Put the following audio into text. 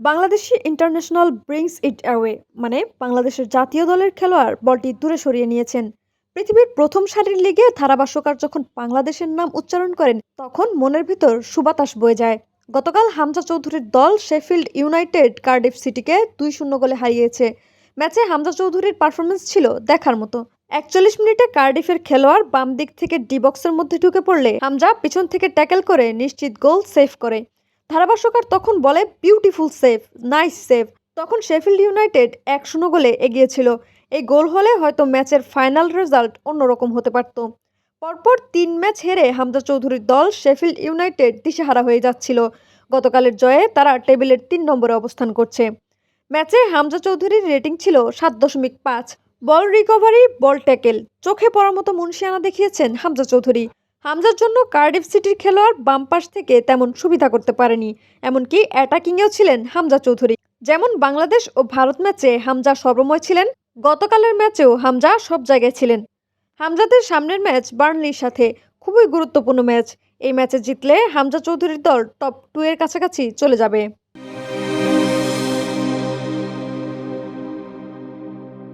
Bangladeshi international brings it away মানে বাংলাদেশের জাতীয় দলের খেলোয়াড় বলটি দূরে সরিয়ে নিয়েছেন। পৃথিবীর প্রথম সারির লিগে ধারাভাষ্যকার যখন বাংলাদেশের নাম উচ্চারণ করেন, তখন মনের ভিতর সুবাতাস বয়ে যায়। গতকাল হামজা চৌধুরীর দল শেফিল্ড ইউনাইটেড কার্ডিফ সিটিকে দুই শূন্য গোলে হারিয়েছে। ম্যাচে হামজা চৌধুরীর পারফরমেন্স ছিল দেখার মতো। একচল্লিশ মিনিটে কার্ডিফের খেলোয়াড় বাম দিক থেকে ডি বক্সের মধ্যে ঢুকে পড়লে হামজা পিছন থেকে ট্যাকেল করে নিশ্চিত গোল সেভ করে। ধারাভাষ্যকার তখন বলে বিউটিফুল সেভ নাইস সেভ তখন শেফিল্ড ইউনাইটেড এক শূন্য গোলে এগিয়েছিল। এই গোল হলে হয়তো ম্যাচের ফাইনাল রেজাল্ট অন্যরকম হতে পারত। পরপর তিন ম্যাচ হেরে হামজা চৌধুরীর দল শেফিল্ড ইউনাইটেড দিশেহারা হয়ে যাচ্ছিল। গতকালের জয়ে তারা টেবিলের তিন নম্বরে অবস্থান করছে। ম্যাচে হামজা চৌধুরীর রেটিং ছিল সাত দশমিক পাঁচ। Ball recovery, ball tackle. চোখে পড়ার মতো মুন্সিয়ানা দেখিয়েছেন হামজা চৌধুরী। হামজার জন্য কার্ডিফ সিটির খেলোয়াড় বাম পাশ থেকে তেমন সুবিধা করতে পারেনি। এমনকি অ্যাটাকিংয়েও ছিলেন হামজা চৌধুরী। যেমন বাংলাদেশ ও ভারত ম্যাচে হামজা সর্বময় ছিলেন, গতকালের ম্যাচেও হামজা সব জায়গায় ছিলেন। হামজাদের সামনের ম্যাচ বার্নলির সাথে, খুবই গুরুত্বপূর্ণ ম্যাচ। এই ম্যাচে জিতলে হামজা চৌধুরীর দল টপ টু এর কাছাকাছি চলে যাবে।